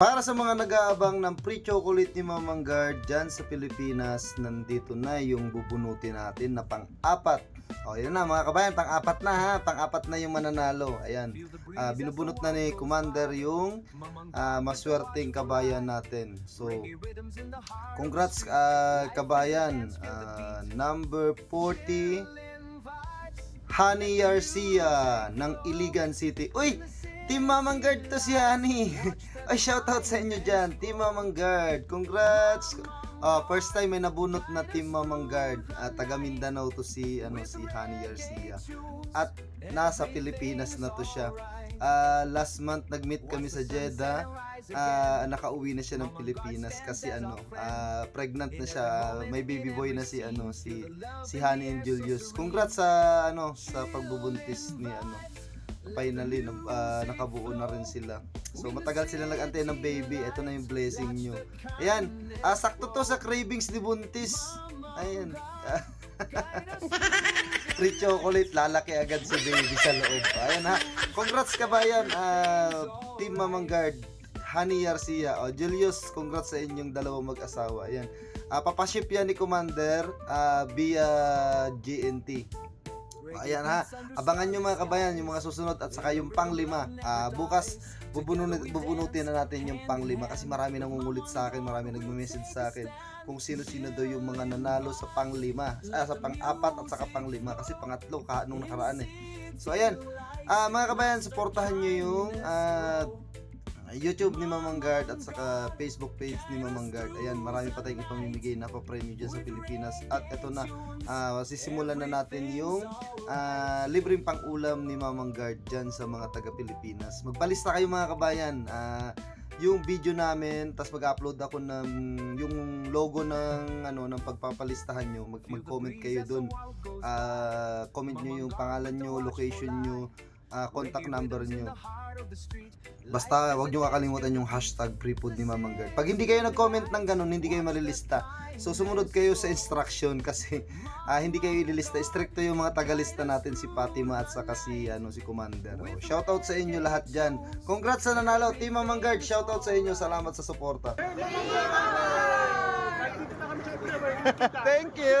Para sa mga nag-aabang ng free chocolate ni Mamang Guard dyan sa Pilipinas, nandito na yung bubunutin natin na pang-apat. O, yun na mga kabayan, pang-apat na ha, pang-apat na yung mananalo. Ayan, Ah, binubunot na ni Commander yung ah, maswerteng kabayan natin. So, congrats ah, kabayan. Ah, number 40, Honey Garcia ng Iligan City. Uy! Team Mamang Guard to si Honey. Ay, shoutout sa inyo dyan. Team Mamang Guard. Congrats! Ah, first time may nabunot na Team Mamang Guard. Ah, taga Mindanao to si, ano, si Honey Garcia. At nasa Pilipinas na to siya. Ah, last month nag-meet kami sa Jeddah. Ah, nakauwi na siya ng Pilipinas kasi ano, ah, pregnant na siya. May baby boy na si ano, si si Honey and Julius. Congrats sa ano, sa pagbubuntis ni ano. Finally, nab- ah, nakabuo na rin sila. So matagal sila nag-antay ng baby. Ito na yung blessing nyo. Ayan, ah, sakto to sa cravings ni Buntis. Ayan. Free chocolate, lalaki agad si baby sa loob. Ayan ha. Congrats kabayan, ah, Team Mamang Guard, Honey Garcia. O, Julius, congrats sa inyong dalawang mag-asawa. Ayan. Ah, papaship yan ni Commander ah, via GNT. Ayan ha. Abangan nyo mga kabayan yung mga susunod at saka yung panglima. Ah, bukas bubunut, bubunutin na natin yung panglima kasi marami nangungulit sa akin, marami nagme-message sa akin kung sino-sino daw yung mga nanalo sa panglima, ah, sa pang-apat at saka panglima kasi pangatlo ka nung nakaraan eh. So ayan, ah, mga kabayan, suportahan nyo yung ah, YouTube ni Mamang Guard at saka Facebook page ni Mamang Guard. Ayan, marami pa tayong ipamimigay na pa-premium dyan sa Pilipinas. At ito na, ah, sisimulan na natin yung ah, libreng pang-ulam ni Mamang Guard dyan sa mga taga-Pilipinas. Magpalista kayo mga kabayan. Ah, yung video namin, tapos mag-upload ako ng yung logo ng ano ng pagpapalistahan nyo, mag- mag-comment kayo doon. Ah, comment nyo yung pangalan nyo, location nyo, ah, contact number nyo. Basta wag nyo kakalimutan yung hashtag prefood ni Mamang Guard. Pag hindi kayo nag-comment ng ganun, hindi kayo malilista. So sumunod kayo sa instruction kasi ah, hindi kayo ililista. Stricto yung mga tagalista natin si Fatima at saka si ano si Commander. Oh, shoutout sa inyo lahat diyan. Congrats sa nanalo Team Mamang Guard. Shoutout sa inyo. Salamat sa suporta. Thank you.